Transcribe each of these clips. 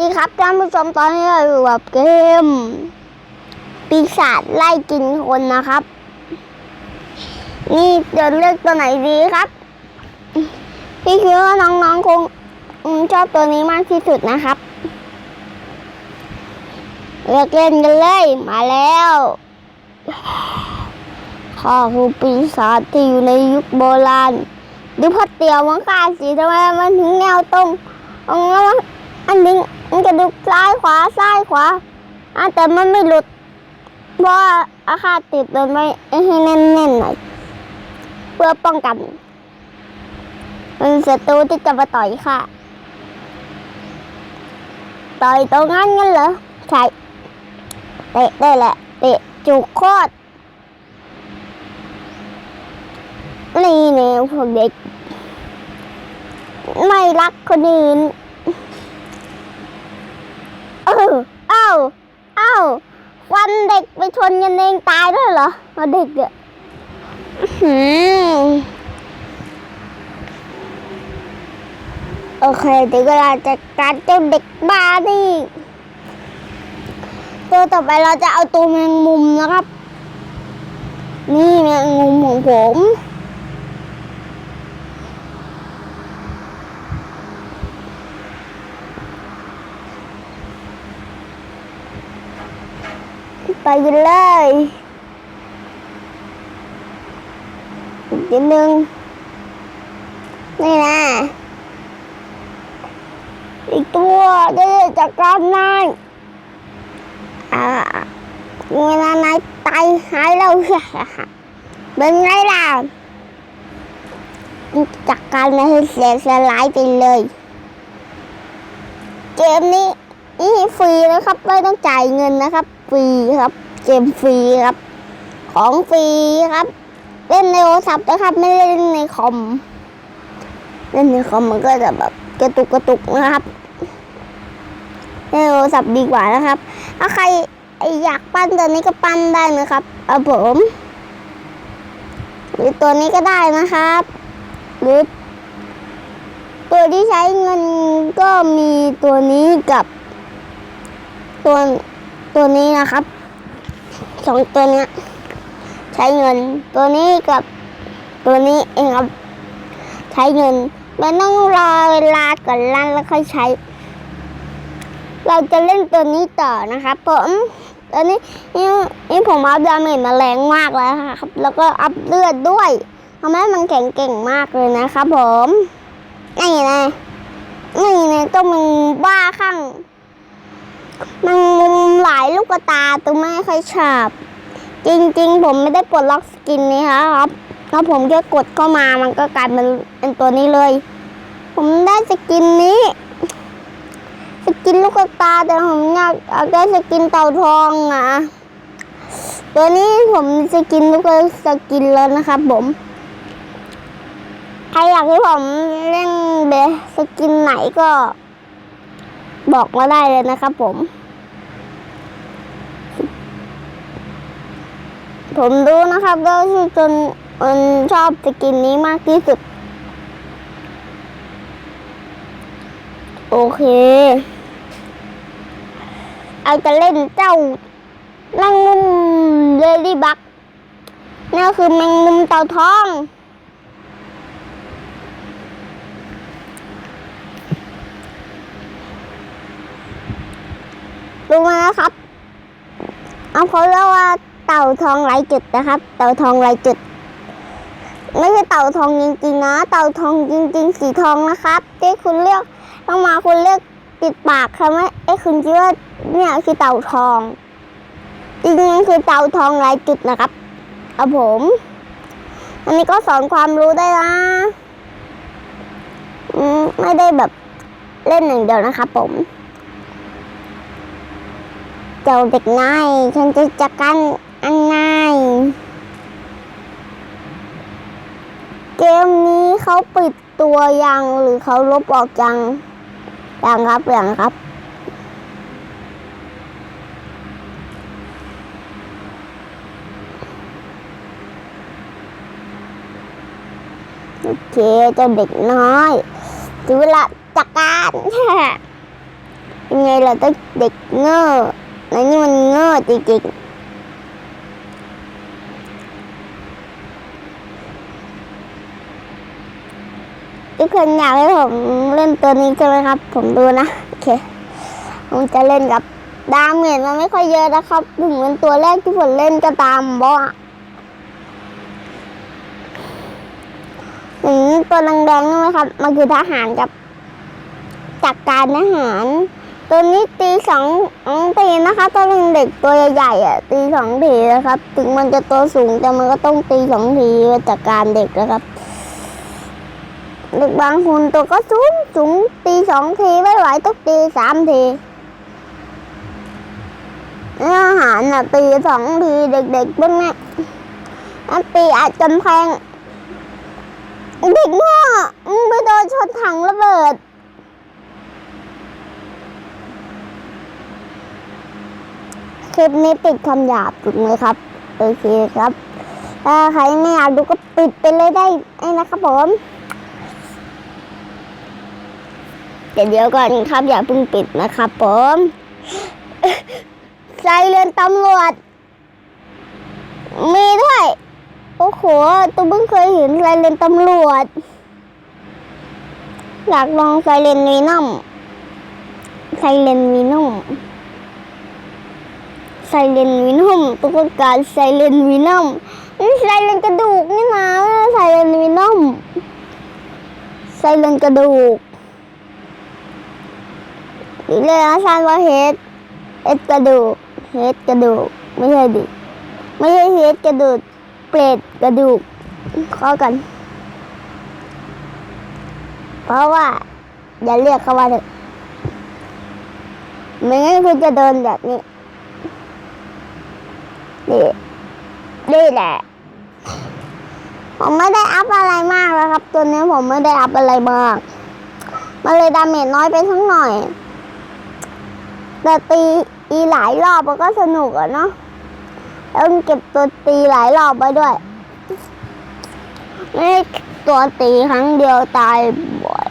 ดีครับท่านผู้ชมตอนนี้เราอยู่กับเกม ปีศาจไล่กินคนนะครับ นี่จะเลือกตัวไหนดีครับ พี่คิดว่าน้องๆคงชอบตัวนี้มากที่สุดนะครับ เลือกเล่นกันเลยมาแล้วข้าคือปีศาจที่อยู่ในยุคโบราณดูพ่อเตียวมังค่าสิทำไมมันถึงแนวตรงตรงแล้วมันอันนี้ มันกระดูกซ้ายขวาซ้ายขวาอะแต่มันไม่หลุด เพราะอาคาตติดมันไม่ให้แน่นๆหน่อยเพื่อป้องกัน มันศัตรูที่จะมาต่อยค่ะ ต่อยตรงนั้นงั้นเหรอใช่เตะได้แหละเตะจุกโคตรนี่เนี่ยพวกเด็ก ไม่รักคนอื่น เออเอ้าเอ้าฟันเด็กไปชนกันเองตายด้วยเหรอเอาเด็กอะอื้อหือโอเคเดี๋ยวเราจะการเจ้าเด็กบ้านี่ตัวต่อไปเราจะเอาตัวแมงมุมนะครับ นี่แมงมุมของผม ไปกันเลยอีกนิดนึงนี่นะอีกตัวได้จากการนายอ่าเวลานายตายหายแล้วเป็นไงล่ะจัดการนายให้เสียสลายไปเลย เกมนี้นี่ฟรีนะครับ ไม่ต้องจ่ายเงินนะครับ ฟรีครับ เกมฟรีครับ ของฟรีครับ เล่นในโทรศัพท์นะครับ ไม่ได้เล่นในคอม เล่นในคอมมันก็จะแบบกระตุกกระตุกนะครับเล่นในโทรศัพท์ดีกว่านะครับ ถ้าใครอยากปั้นตัวนี้ก็ปั้นได้นะครับเอาผมหรือตัวนี้ก็ได้นะครับ หรือตัวที่ใช้เงินก็มีตัวนี้กับตัว ตัวนี้นะครับสองตัวเนี้ยใช้เงินตัวนี้กับตัวนี้เองครับ ใช้เงินมันต้องรอเวลาก่อนลั่นแล้วค่อยใช้ เราจะเล่นตัวนี้ต่อนะครับผมตอนนี้นี่นี่ผมอัพดาเมจมาแรงมากแล้วครับ แล้วก็อัพเลือดด้วยทำให้มันแข็งเก่งมากเลยนะครับผมนี่นะนี่นะต้องมึงบ้าข้าง มันมุมหลายลูกตาตัวไม่ค่อยชอบจริงๆ ผมไม่ได้ปลดล็อกสกินนี้ครับแล้วผมแค่กดเข้ามามันก็กลายเป็นเป็นตัวนี้เลย ผมได้สกินนี้สกินลูกตาแต่ผมอยากอยากได้สกินเต่าทองอะตัวนี้ผมสกินลูกสกินแล้วนะครับผมใครอยากให้ผมเล่นเบสกินไหนก็ บอกมาได้เลยนะครับผม ผมดูนะครับก็คือจนมันชอบสกินนี้มากที่สุด โอเค เอาจะเล่นเจ้าแมงมุมเลดี้บักนั่นคือแมงมุมเต่าทอง รู้ไหมนะครับ เอาเขาเรียกว่าเต่าทองไร้จุดนะครับ เต่าทองไร้จุด ไม่ใช่เต่าทองจริงๆนะ เต่าทองจริง ๆ สีทองนะครับที่คุณเรียกต้องมาคุณเรียกติดปากค่ะไม่ไอ้คุณคิดว่าเนี่ยคือเต่าทอง จริงๆคือเต่าทองไร้จุดนะครับเอาผม อันนี้ก็สอนความรู้ได้นะไม่ได้แบบเล่นอย่างเดียวนะครับผม จ้าเด็กนายฉันจะจัดการอันนายเกมนี้เขาปิดตัวยังหรือเขาลบออกยังยังครับยังครับ โอเคเจ้าเด็กน้อยถึงเวลาจัดการยังไงล่ะต้องเด็กเง่อ แล้วนี่มันเง่จริงๆทุกคนอยากให้ผมเล่นตัวนี้ใช่ไหมครับ ผมดูนะโอเค ผมจะเล่นกับดาเมจมันไม่ค่อยเยอะนะครับถึงเป็นตัวแรกที่ผมเล่นก็ตามบอสถึงตัวแดงๆใช่ไหมครับ มันคือทหารกับจากการทหาร ตัวนี้ตีสองตีนะคะตัวเด็กตัวใหญ่ๆอะตีสองทีนะครับ ถึงมันจะตัวสูงแต่มันก็ต้องตีสองทีจากการเด็กนะครับ เด็กบางคนตัวก็สูงสูงตีสองทีไม่ไหวต้องตีสามทีอาหารน่ะตีสองทีเด็กๆพวกเนี้ยอะตีอาจจนแพงเด็กง้อมึงไปโดนชนถังระเบิด คลิปนี้ปิดคำหยาบถูกไหมครับ โอเคครับ ถ้าใครไม่อยากดูก็ปิดไปเลยได้ไอ้นะครับผมเดี๋ยวเดี๋ยวก่อนครับอย่าเพิ่งปิดนะครับผมใส่เรือนตำรวจ มีด้วย โอ้โหตัวเพิ่งเคยเห็นไซเรนตำรวจ อยากลองไซเรนวีนอมไซเรนวีนอม ไซเลนวินอมตุ๊กตาไซเลนวินอมนี่ไซเลนกระดูกนี่นะไซเลนวินอมไซเลนกระดูกหรือเลยนะซานว่าเฮดเฮดกระดูกเฮดกระดูกไม่ใช่ดิไม่ใช่เฮดกระดูกเปรตกระดูกเข้ากัน เพราะว่า อย่าเรียกเขาว่าเถอะไม่งั้นคุณจะโดนแบบนี้ นี่นี่แหละ ผมไม่ได้อัพอะไรมากแล้วครับ ตัวนี้ผมไม่ได้อัพอะไรมาก มันเลยดาเมจน้อยไปสักหน่อย แต่ตีอีหลายรอบมันก็สนุกอะเนาะแล้วเก็บตัวตีหลายรอบไปด้วยไม่ตัวตีครั้งเดียวตายบ่อย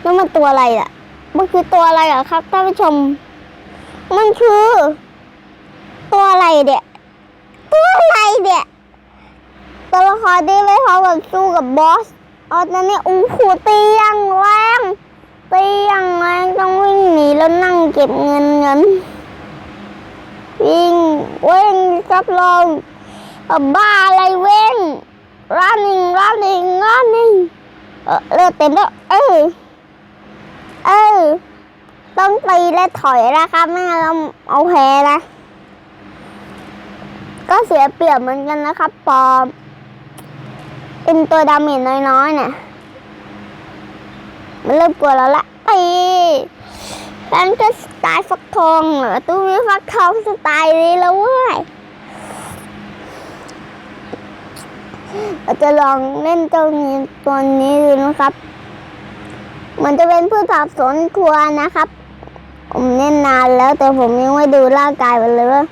แล้วมันตัวอะไรอะ มันคือตัวอะไรอะครับท่านผู้ชม มันคือ ตัวอะไรเดี่ยตัวอะไรเดี่ยตัวละครที่ไม่พร้อมกับสู้กับบอสอ๋อตอนนี้อู้หูตียังแรงตียังแรงต้องวิ่งหนีแล้วนั่งเก็บเงินเงินวิ่งเว้งครับลองบ้าอะไรเว้ง running running running เออเลือดเต็มแล้วเออเออ ต้องตีและถอยนะครับไม่งั้นเราเอาแพ้นะ ก็เสียเปรียบเหมือนกันนะครับปอม เป็นตัวดาเมจน้อยๆเนี่ยมันเริ่มกลัวแล้วละตีนั่นก็สไตล์ฟักทองเหรอตู้นี้ฟักทองสไตล์นี้แล้วเว้ยเราจะลองเล่นเจ้านี้ตัวนี้ดูนะครับมันจะเป็นพืชผักสวนครัวนะครับ ผมเล่นนานแล้วแต่ผมยังไม่ดูร่างกายมันเลยว่า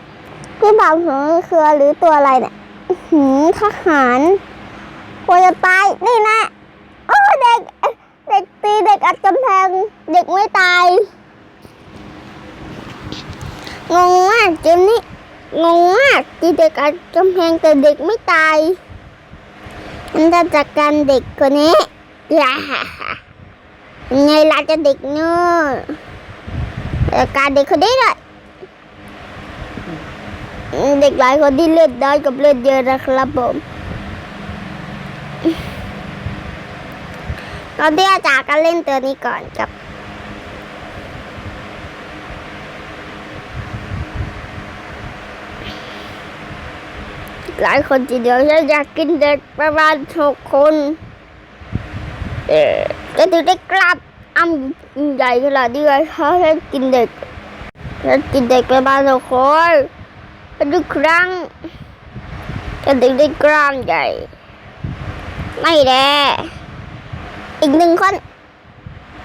พี่บ่าวสวนครัวหรือตัวอะไรเนี่ยอื้อหืมทหารกลัวจะตายนี่นะโอ้เด็ก เด็กตีเด็กอัดกำแพง เด็กไม่ตายงงมากเกมนี้งงมากตีเด็กอัดกำแพงแต่เด็กไม่ตายมันจะจัดการเด็กคนนี้ย่าไงล่ะจะเด็กเนอะ การเด็กคนนี้เลยเด็กหลายคนที่เลือดน้อยกับเลือดเยอะนะครับผม ตอนที่อาจารย์ก็เล่นตัวนี้ก่อนกับหลายคนทีเดียวฉันอยากกินเด็กประมาณหกคน เออก็ถึงได้กลับ อ้ำใหญ่ขนาดนี้เลยเขาให้กินเด็กฉันกินเด็กไประมาณหกคนทุกครั้งก็ถึงได้กล้ามใหญ่ ไม่แน่อีกหนึ่งคน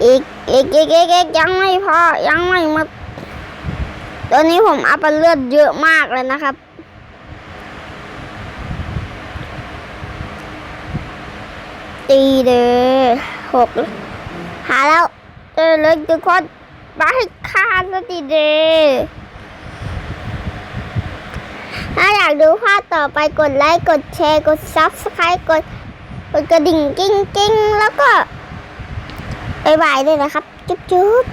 อีกอีกอีกอีกอกยังไม่พอยังไม่หมดตัวนี้ผมอัพเลือดเยอะมากเลยนะครับตีเด้อหก หาแล้วเจอเลยทุกคนมาให้ฆ่าซะดีเดถ้าอยากดูภาพต่อไปกดไลค์ กดแชร์ กดซับสไครต์กดกดกระดิ่งกิ้งกิ้งแล้วก็บายบายด้วยนะครับ จุ๊บจุ๊บ